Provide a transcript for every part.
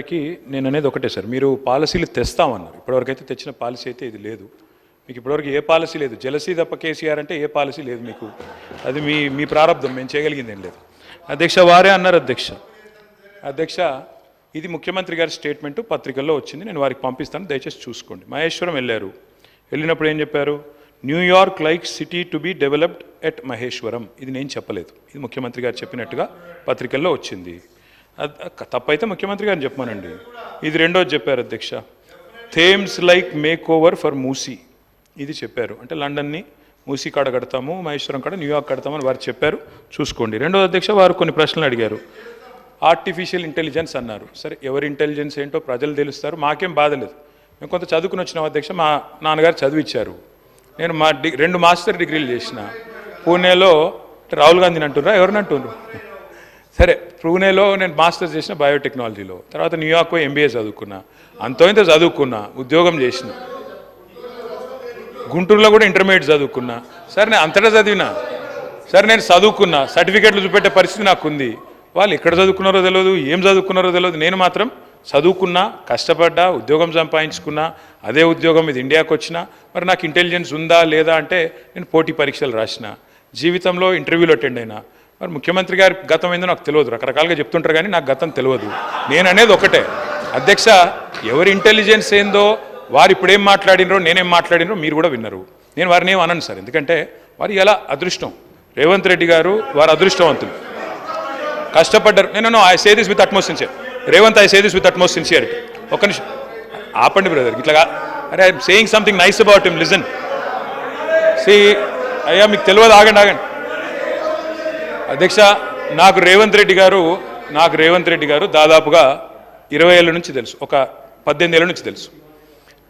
కి నేను అనేది ఒకటే సార్. మీరు పాలసీలు తెస్తామన్నారు. ఇప్పటివరకు అయితే తెచ్చిన పాలసీ అయితే ఇది లేదు. మీకు ఇప్పటివరకు ఏ పాలసీ లేదు. జలసీ తప్ప కేసీఆర్ అంటే ఏ పాలసీ లేదు మీకు. అది మీ మీ ప్రారంభం. మేము చేయగలిగింది ఏం లేదు. అధ్యక్ష వారే అన్నారు అధ్యక్ష. అధ్యక్ష ఇది ముఖ్యమంత్రి గారి స్టేట్మెంట్. పత్రికల్లో వచ్చింది. నేను వారికి పంపిస్తాను. దయచేసి చూసుకోండి. మహేశ్వరం వెళ్ళారు. వెళ్ళినప్పుడు ఏం చెప్పారు? New York like city to be developed at Maheshwaram. ఇది నేను చెప్పలేదు. ఇది ముఖ్యమంత్రి గారు చెప్పినట్టుగా పత్రికల్లో వచ్చింది. తప్పైతే ముఖ్యమంత్రి గారిని చెప్పానండి ఇది రెండోది చెప్పారు అధ్యక్ష. Thames like makeover for Musi. ఇది చెప్పారు. అంటే లండన్ని మూసీ కాడ కడతాము మహేశ్వరం కాడ న్యూయార్క్ కడతామని వారు చెప్పారు. చూసుకోండి. రెండో అధ్యక్ష వారు కొన్ని ప్రశ్నలు అడిగారు. ఆర్టిఫిషియల్ ఇంటెలిజెన్స్ అన్నారు. సరే ఎవరి ఇంటెలిజెన్స్ ఏంటో ప్రజలు తెలుస్తారు. మాకేం బాధ లేదు. మేము కొంత చదువుకుని వచ్చిన అధ్యక్ష. మా నాన్నగారు చదివిచ్చారు. నేను మా డి రెండు మాస్టర్ డిగ్రీలు చేసిన. పూణేలో రాహుల్ గాంధీని అంటున్నారా ఎవరిని అంటున్నారు సరే పూణేలో నేను మాస్టర్స్ చేసిన బయోటెక్నాలజీలో తర్వాత న్యూయార్క్ ఎంబీఏ చదువుకున్నా. అంతో ఇంత చదువుకున్నా ఉద్యోగం చేసిన. గుంటూరులో కూడా ఇంటర్మీడియట్ చదువుకున్నా. సరే నేను అంతటా చదివినా. సరే నేను చదువుకున్నా. సర్టిఫికెట్లు చూపెట్టే పరిస్థితి నాకు ఉంది వాళ్ళు ఎక్కడ చదువుకున్నారో తెలియదు ఏం చదువుకున్నారో తెలియదు నేను మాత్రం చదువుకున్నా కష్టపడ్డా ఉద్యోగం సంపాదించుకున్నా అదే ఉద్యోగం ఇది ఇండియాకి వచ్చినా. మరి నాకు ఇంటెలిజెన్స్ ఉందా లేదా అంటే నేను పోటీ పరీక్షలు రాసిన. జీవితంలో ఇంటర్వ్యూలో అటెండ్ అయినా. మరి ముఖ్యమంత్రి గారి గతం ఏందో నాకు తెలియదు. రకరకాలుగా చెప్తుంటారు కానీ నాకు గతం తెలియదు. నేను అనేది ఒకటే. అధ్యక్ష ఎవరి ఇంటెలిజెన్స్ ఏందో వారు ఇప్పుడేం మాట్లాడినరో నేనేం మాట్లాడినరో మీరు కూడా విన్నారు. నేను వారిని ఏం అనను సార్. ఎందుకంటే వారు ఎలా అదృష్టం. రేవంత్ రెడ్డి గారు వారు అదృష్టవంతులు. కష్టపడ్డారు. నేను I say this with utmost sincere Revanth I say this with utmost sincerity ఒక్క నిమిషం. ఆపండి బ్రదర్ ఇట్లాగా అరే I'm saying something nice about him listen see అయ్యా మీకు తెలియదు ఆగండి ఆగండి. అధ్యక్ష నాకు రేవంత్ రెడ్డి గారు నాకు రేవంత్ రెడ్డి గారు దాదాపుగా ఇరవై ఏళ్ళ నుంచి తెలుసు. ఒక పద్దెనిమిది ఏళ్ళ నుంచి తెలుసు.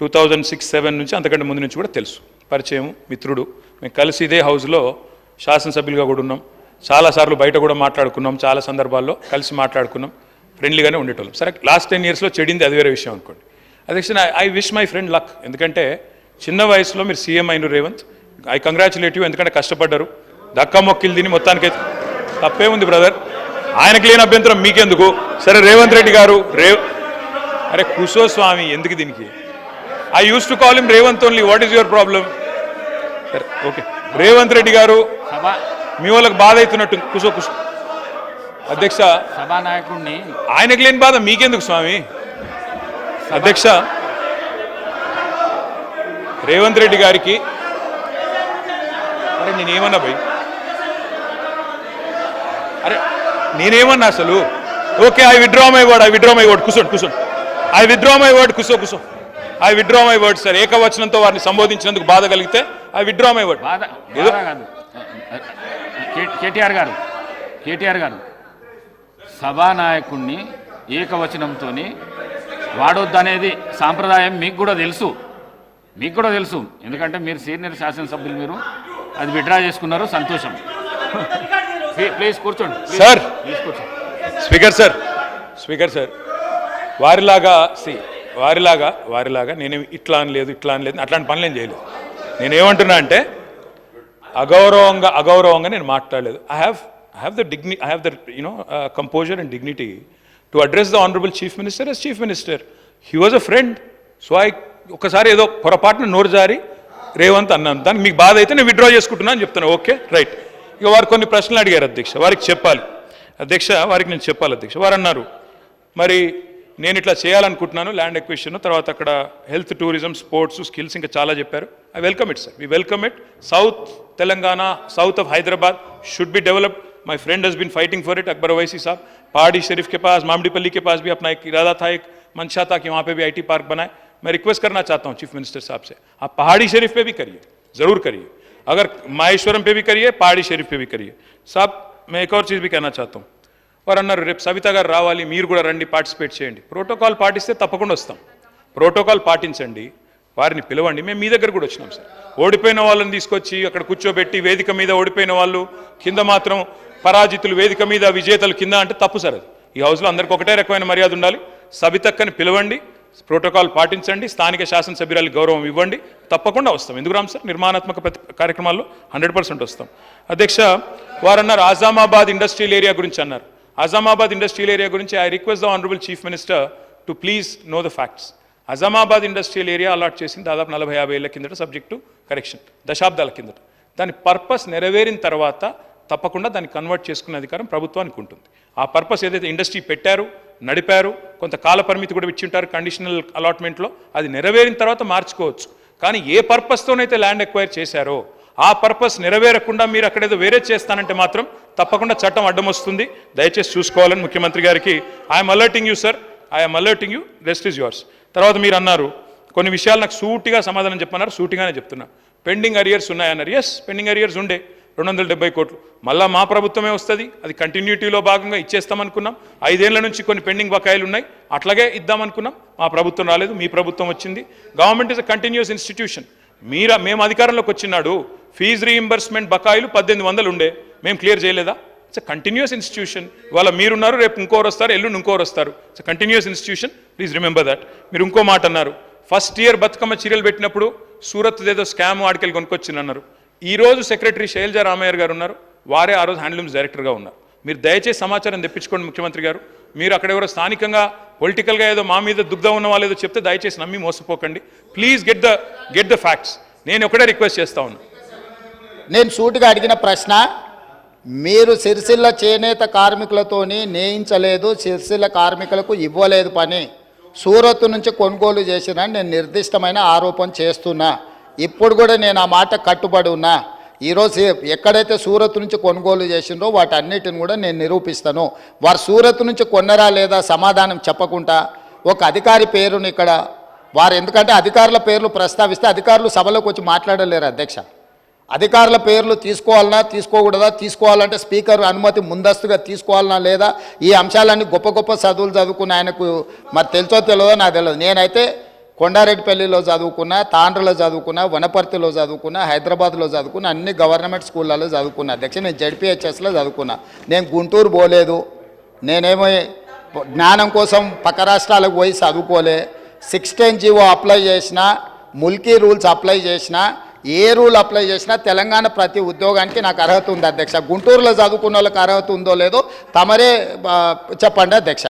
టూ థౌజండ్ సిక్స్ సెవెన్ నుంచి అంతకంటే ముందు నుంచి కూడా తెలుసు. పరిచయం మిత్రుడు. మేము కలిసి ఇదే హౌస్లో శాసనసభ్యులుగా కూడా ఉన్నాం. చాలాసార్లు బయట కూడా మాట్లాడుకున్నాం. చాలా సందర్భాల్లో కలిసి మాట్లాడుకున్నాం. ఫ్రెండ్లీగానే ఉండేటోళ్ళం. సరే లాస్ట్ టెన్ ఇయర్స్లో చెడింది అది వేరే విషయం అనుకోండి. అధ్యక్ష I wish my friend luck. ఎందుకంటే చిన్న వయసులో మీరు సీఎం అయిన రేవంత్ ఐ కంగ్రాచులేట్ యూ. ఎందుకంటే కష్టపడ్డారు. దక్క మొక్కిలు తిని మొత్తానికైతే తప్పే ఉంది బ్రదర్. ఆయనకి లేని అభ్యంతరం మీకెందుకు? సరే రేవంత్ రెడ్డి గారు రే అరే కుసో స్వామి ఎందుకు దీనికి? I use to call him Revanth only what is your problem సరే ఓకే. రేవంత్ రెడ్డి గారు మీ వాళ్ళకి బాధ అవుతున్నట్టు కుసో కుసో. అధ్యక్ష సభానాయకుడిని ఆయనకు లేని బాధ మీకెందుకు స్వామి? అధ్యక్ష రేవంత్ రెడ్డి గారికి అరే నేనేమన్నా భయ్? అరే నేనేమన్నా అసలు? Okay I withdraw my word I withdraw my word కూర్చోండి కూర్చోండి ఐ విడ్రా మై వర్డ్ కూర్చో కూర్చో. I withdraw my word sir ఏకవచనంతో వారిని సంబోధించినందుకు బాధ కలిగితే I withdraw my word KTR garu KTR garu సభానాయకుడిని ఏకవచనంతో వాడొద్దనేది సాంప్రదాయం మీకు కూడా తెలుసు. మీకు కూడా తెలుసు. ఎందుకంటే మీరు సీనియర్ శాసనసభ్యులు మీరు. అది విడ్రా చేసుకున్నారు సంతోషం. ప్లీజ్ కూర్చోండి. Sir. Speaker sir speaker sir వారిలాగా సి వారిలాగా వారిలాగా నేను ఇట్లా అని లేదు ఇట్లా అని లేదు అట్లాంటి పనులు ఏం చేయలేదు. నేను ఏమంటున్నా అంటే అగౌరవంగా అగౌరవంగా నేను మాట్లాడలేదు. I have I have the dignity I have the you know composure and dignity to address the honourable chief minister as chief minister he was a friend so I ఒకసారి ఏదో పొరపాటున నోరు జారి రేవంత్ అన్నాను. దానికి మీకు బాధ అయితే నేను విత్డ్రా చేసుకుంటున్నాను అని చెప్తాను ఓకే రైట్ ఇక వారు కొన్ని ప్రశ్నలు అడిగారు అధ్యక్ష వారికి చెప్పాలి అధ్యక్ష వారికి నేను చెప్పాలి అధ్యక్ష వారు అన్నారు మరి నేను ఇట్లా చేయాలనుకుంటున్నాను ల్యాండ్ ఎక్విషన్ తర్వాత అక్కడ హెల్త్ టూరిజం స్పోర్ట్స్ స్కిల్స్ ఇంకా చాలా చెప్పారు I welcome it sir we welcome it south Telangana south of Hyderabad should be developed my friend has been fighting for it Akbar Owaisi sahab Pahadi Shareef के पास मामडीपल्ली के पास भी अपना एक इरादा था एक मंशा था कि वहाँ पे भी आईटी पार्क बनाए मैं रिक्वेस्ट करना चाहता हूँ चीफ मिनिस्टर साहब से आप पहाड़ी शरीफ पे भी करिए ज़रूर करिए अगर माहेश्वरम पे भी करिए पहाड़ी शरीफ पे भी करिए साहब मैं एक और चीज़ भी कहना चाहता हूँ వారు అన్నారు రేపు సవిత గారు రావాలి మీరు కూడా రండి పార్టిసిపేట్ చేయండి ప్రోటోకాల్ పాటిస్తే తప్పకుండా వస్తాం ప్రోటోకాల్ పాటించండి వారిని పిలవండి మేము మీ దగ్గర కూడా వచ్చినాం సార్ ఓడిపోయిన వాళ్ళని తీసుకొచ్చి అక్కడ కూర్చోబెట్టి వేదిక మీద ఓడిపోయిన వాళ్ళు కింద మాత్రం పరాజితులు వేదిక మీద విజేతలు కింద అంటే తప్పు సార్ అది ఈ హౌస్లో అందరికీ ఒకటే రకమైన మర్యాద ఉండాలి సవితక్కని పిలవండి ప్రోటోకాల్ పాటించండి. స్థానిక శాసనసభ్యురాలకు గౌరవం ఇవ్వండి. తప్పకుండా వస్తాం. ఎందుకు రామ్ సార్? నిర్మాణాత్మక కార్యక్రమాల్లో హండ్రెడ్ పర్సెంట్ వస్తాం. అధ్యక్ష వారు అన్నారు ఆజామాబాద్ ఇండస్ట్రియల్ ఏరియా గురించి అన్నారు. ఆజామాబాద్ ఇండస్ట్రియల్ ఏరియా గురించి I request the honourable chief minister to please know the facts. Azamabad industrial area allot చేసింది దాదాపు నలభై యాభై ఏళ్ళ కిందట సబ్జెక్టు కరెక్షన్ దశాబ్దాల కిందట. దాని పర్పస్ నెరవేరిన తర్వాత తప్పకుండా దాన్ని కన్వర్ట్ చేసుకునే అధికారం ప్రభుత్వానికి ఉంటుంది. ఆ పర్పస్ ఏదైతే ఇండస్ట్రీ పెట్టారు నడిపారు. కొంత కాల పరిమితి కూడా ఇచ్చి ఉంటారు కండిషనల్ అలాట్మెంట్లో అది నెరవేరిన తర్వాత మార్చుకోవచ్చు. కానీ ఏ పర్పస్తోనైతే ల్యాండ్ ఎక్వైర్ చేశారో ఆ పర్పస్ నెరవేరకుండా మీరు అక్కడేదో వేరే చేస్తానంటే మాత్రం తప్పకుండా చట్టం అడ్డం వస్తుంది దయచేసి చూసుకోవాలని ముఖ్యమంత్రి గారికి I'm alerting you sir I'm alerting you rest is yours తర్వాత మీరు అన్నారు కొన్ని విషయాలు నాకు సూటిగా సమాధానం చెప్పన్నారు సూటిగానే చెప్తున్నా. పెండింగ్ అరియర్స్ ఉన్నాయన్నారు. ఎస్ పెండింగ్ అరియర్స్ ఉండే. రెండు వందల డెబ్బై కోట్లు. మళ్ళా మా ప్రభుత్వమే వస్తుంది. అది కంటిన్యూటీలో భాగంగా ఇచ్చేస్తామనుకున్నాం. ఐదేళ్ళ నుంచి కొన్ని పెండింగ్ బకాయిలు ఉన్నాయి. అట్లాగే ఇద్దామనుకున్నాం. మా ప్రభుత్వం రాలేదు. మీ ప్రభుత్వం వచ్చింది. Government is a continuous institution మీరా మేము అధికారంలోకి వచ్చినాడు. ఫీజు రీఇంబర్స్మెంట్ బకాయిలు పద్దెనిమిది వందలు ఉండే. మేము క్లియర్ చేయలేదా? ఇట్స్ కంటిన్యూస్ ఇన్స్టిట్యూషన్ ఇవాళ మీరున్నారు రేపు ఇంకోరు వస్తారు ఎల్లుండి ఇంకోరు వస్తారు. It's continuous institution please remember that మీరు ఇంకో మాట అన్నారు. ఫస్ట్ ఇయర్ బతుకమ్మ చీరలు పెట్టినప్పుడు సూరత్ ఏదో స్కామ్ ఆడికెళ్ళి కొనుక్కొచ్చిందన్నారు. ఈరోజు సెక్రటరీ శైలజ రామయ్య గారు ఉన్నారు. వారే ఆ రోజు హ్యాండ్లూమ్స్ డైరెక్టర్గా ఉన్నారు. మీరు దయచేసి సమాచారం తెప్పించుకోండి ముఖ్యమంత్రి గారు. మీరు అక్కడ ఎవరో స్థానికంగా పొలిటికల్గా ఏదో మా మీద దుగ్ధం ఉన్న వాళ్ళు ఏదో చెప్తే దయచేసి నమ్మి మోసపోకండి. Please get the get the facts నేను ఒకటే రిక్వెస్ట్ చేస్తా ఉన్నా. నేను సూటిగా అడిగిన ప్రశ్న మీరు సిరిసిల్ల చేనేత కార్మికులతోని నేయించలేదు సిరిసిల్ల కార్మికులకు ఇవ్వలేదు పని. సూరత్ నుంచి కొనుగోలు చేసిన నేను నిర్దిష్టమైన ఆరోపణ చేస్తున్నా. ఇప్పుడు కూడా నేను ఆ మాట కట్టుబడి ఉన్నా. ఈరోజు ఎక్కడైతే సూరత్ నుంచి కొనుగోలు చేసిండ్రో వాటన్నిటిని కూడా నేను నిరూపిస్తాను. వారు సూరత్ నుంచి కొన్నరా లేదా సమాధానం చెప్పకుండా ఒక అధికారి పేరుని ఇక్కడ వారు ఎందుకంటే అధికారుల పేర్లు ప్రస్తావిస్తే అధికారులు సభలోకి వచ్చి మాట్లాడలేరు అధ్యక్ష. అధికారుల పేర్లు తీసుకోవాలన్నా తీసుకోకూడదా తీసుకోవాలంటే స్పీకర్ అనుమతి ముందస్తుగా తీసుకోవాలన్నా లేదా ఈ అంశాలన్నీ గొప్ప గొప్ప చదువులు చదువుకున్న ఆయనకు మరి తెలుసో తెలియదో నాకు తెలియదు. నేనైతే కొండారెడ్డిపల్లిలో చదువుకున్నా తాండ్రలో చదువుకున్నా వనపర్తిలో చదువుకున్నా హైదరాబాద్లో చదువుకున్నా అన్ని గవర్నమెంట్ స్కూళ్ళలో చదువుకున్నా. అధ్యక్ష నేను జడ్పిహెచ్ఎస్లో చదువుకున్నా. నేను గుంటూరు పోలేదు. నేనేమో జ్ఞానం కోసం పక్క రాష్ట్రాలకు పోయి చదువుకోలే. సిక్స్టీన్ జీవో అప్లై చేసిన ముల్కీ రూల్స్ అప్లై చేసిన ఏ రూల్ అప్లై చేసినా తెలంగాణ ప్రతి ఉద్యోగానికి నాకు అర్హత ఉంది అధ్యక్ష. గుంటూరులో చదువుకున్న వాళ్ళకి అర్హత ఉందో లేదో తమరే చెప్పండి అధ్యక్ష.